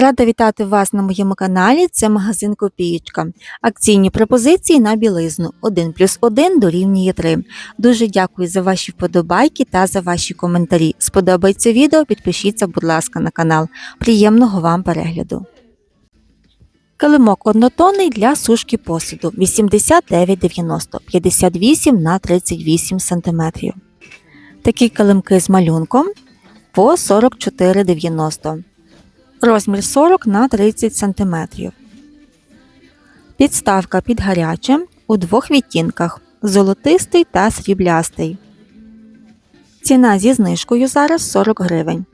Рада вітати вас на моєму каналі. Це магазин Копієчка. Акційні пропозиції на білизну 1 плюс 1 дорівнює 3. Дуже дякую за ваші вподобайки та за ваші коментарі. Сподобається відео, підпишіться, будь ласка, на канал. Приємного вам перегляду. Килимок однотонний для сушки посуду 89,90 58 на 38 см. Такі килимки з малюнком по 44,90 Розмір 40 на 30 см. Підставка під гаряче у двох відтінках золотистий та сріблястий. Ціна зі знижкою зараз 40 гривень.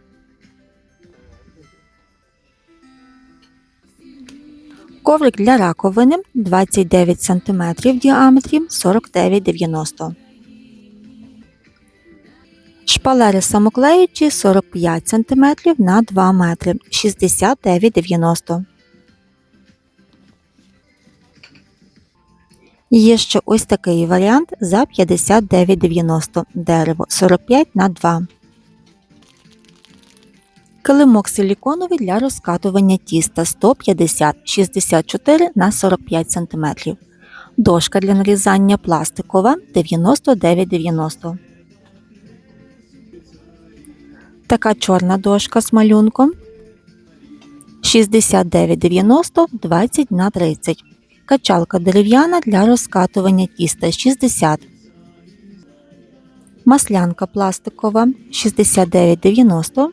Коврик для раковини 29 см в діаметрі 49,90 Шпалери самоклеючі 45 см на 2 метри. 69,90 Є ще ось такий варіант за 59,90 дерево 45 на 2 Килимок силіконовий для розкатування тіста 150 64 на 45 см. Дошка для нарізання пластикова 99,90 Така чорна дошка з малюнком. 69,90 20 на 30 Качалка дерев'яна для розкатування тіста 60 Маслянка пластикова 69,90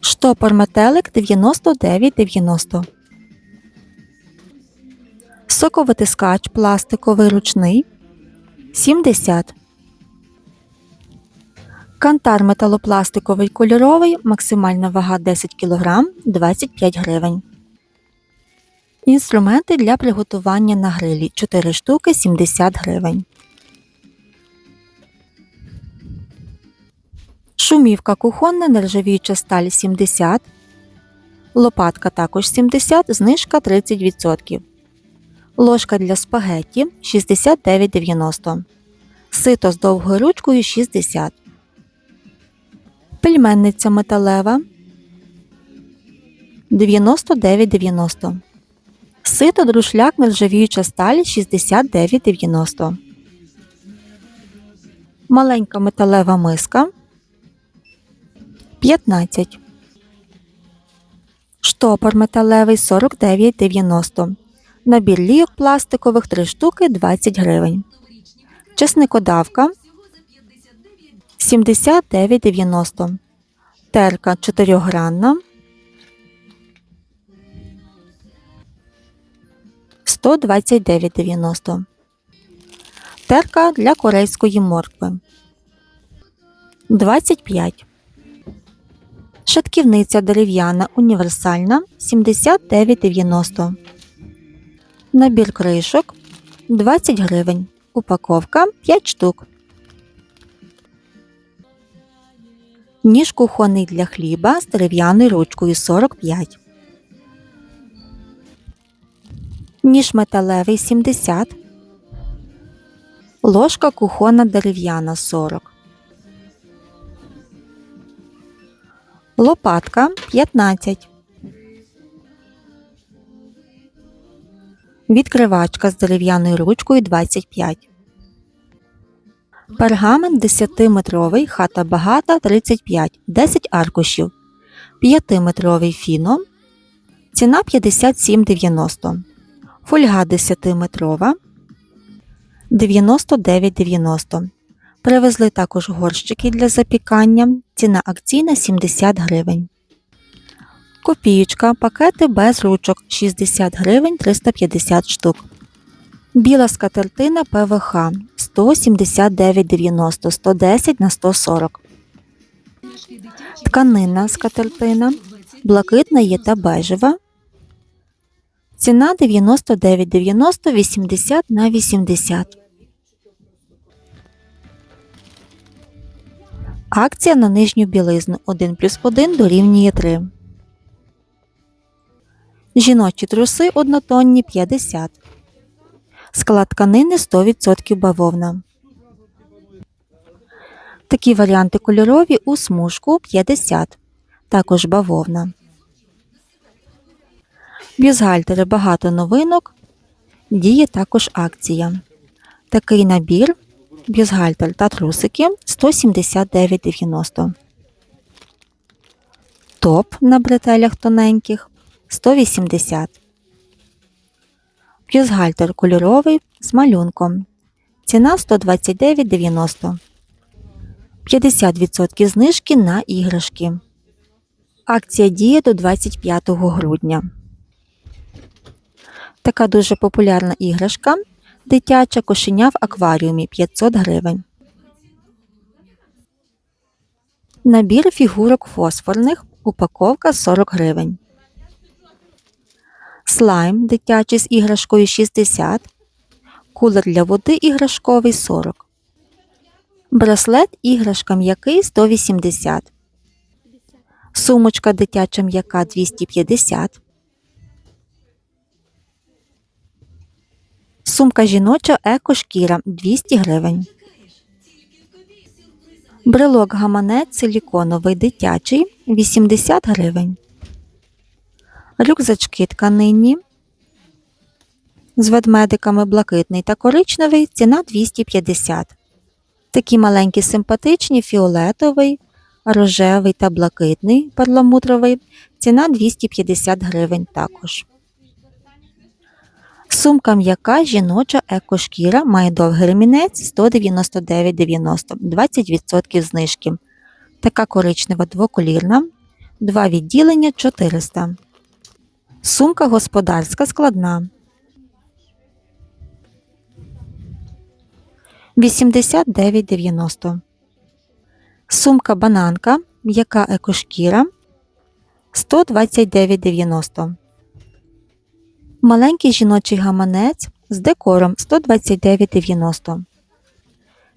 Штопор метелик 99,90 Соковитискач пластиковий ручний 70 Кантар металопластиковий кольоровий, максимальна вага 10 кг 25 гривень. Інструменти для приготування на грилі 4 штуки 70 гривень. Шумівка кухонна нержавіюча сталь 70. Лопатка також 70, знижка 30%. Ложка для спагетті 69,90. Сито з довгою ручкою 60 Пельменниця металева. 99,90 Сито друшляк нержавіюча сталь 69,90 Маленька металева миска. 15 Штопор металевий 49,90 Набір лійок пластикових 3 штуки 20 гривень. Чесникодавка 79,90. Терка 4-гранна 129,90. Терка для корейської моркви 25. Шатківниця дерев'яна універсальна 79,90. Набір кришок 20 гривень. Упаковка 5 штук. Ніж кухонний для хліба з дерев'яною ручкою 45. Ніж металевий 70. Ложка кухонна дерев'яна 40. Лопатка 15. Відкривачка з дерев'яною ручкою 25. Пергамент 10-метровий, хата багата 35, 10 аркушів. 5-метровий фіно. Ціна 57,90. Фольга 10-метрова 99,90. Привезли також горщики для запікання. Ціна акційна 70 гривень. Копієчка, пакети без ручок 60 гривень 350 штук. Біла скатертина ПВХ 179,90 110 на 140. Тканинна скатертина. Блакитна є та бежева. Ціна 99,90 80 на 80. Акція на нижню білизну 1 плюс 1 дорівнює 3. Жіночі труси однотонні 50. Склад тканини 100% бавовна. Такі варіанти кольорові у смужку 50, також бавовна. Бюзгальтери багато новинок. Діє також акція. Такий набір бюзгальтер та трусики 179,90. Топ на бретелях тоненьких 180. Бюзгальтер кольоровий з малюнком. Ціна 129,90. 50% знижки на іграшки. Акція діє до 25 грудня. Така дуже популярна іграшка. Дитяча кошеня в акваріумі 500 гривень. Набір фігурок фосфорних. Упаковка 40 гривень. Слайм дитячий з іграшкою 60. Кулер для води іграшковий 40. Браслет іграшка м'який 180. Сумочка дитяча м'яка 250. Сумка жіноча екошкіра 200 гривень. Брелок гаманець силіконовий дитячий 80 гривень. Рюкзачки тканинні з ведмедиками блакитний та коричневий ціна 250. Такі маленькі симпатичні фіолетовий, рожевий та блакитний перламутровий ціна 250 гривень також. Сумка м'яка жіноча екошкіра має довгий ремінець 199,90 20% знижки. Така коричнева двоколірна, два відділення 400. Сумка господарська складна. 89,90. Сумка бананка, м'яка екошкіра 129,90. Маленький жіночий гаманець з декором 129,90.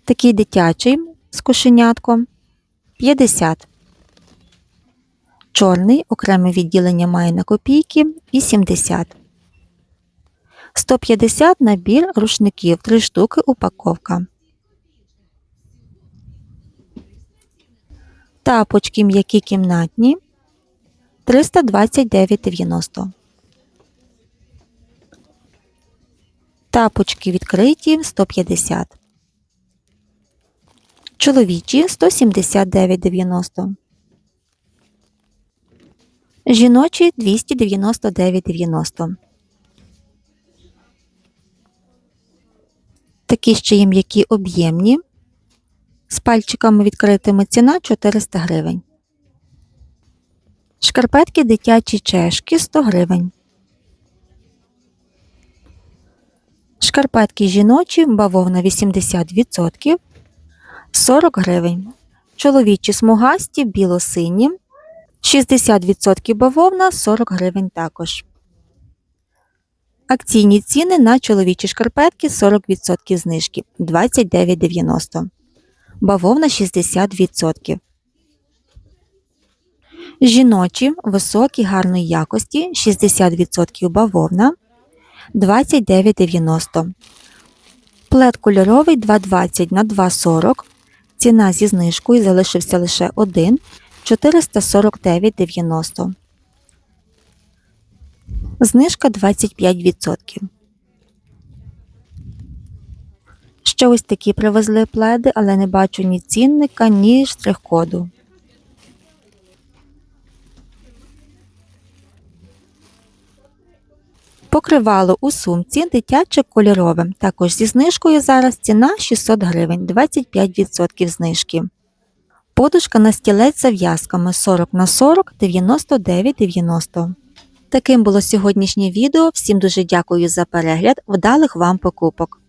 Такий дитячий з кошенятком 50. Чорний окреме відділення має на копійки 80. 150 набір рушників 3 штуки упаковка. Тапочки м'які кімнатні 329,90. Тапочки відкриті 150. Чоловічі 179,90. Жіночі 299,90. Такі ще є м'які об'ємні. З пальчиками відкритими ціна 400 гривень. Шкарпетки дитячі чешки 100 гривень. Шкарпетки жіночі бавовна 80% 40 гривень. Чоловічі смугасті біло-сині 60% бавовна 40 гривень також. Акційні ціни на чоловічі шкарпетки 40% знижки 29,90. Бавовна 60%. Жіночі високі гарної якості 60% бавовна 29,90. Плед кольоровий 2,20 на 2,40. Ціна зі знижкою залишився лише один 449,90. Знижка 25%. Ще ось такі привезли пледи, але не бачу ні цінника, ні штрих-коду. Покривало у сумці дитяче кольорове. Також зі знижкою зараз ціна 600 гривень, 25% знижки. Подушка на стілець за зав'язками 40 на 40 99,90. Таким було сьогоднішнє відео. Всім дуже дякую за перегляд. Вдалих вам покупок!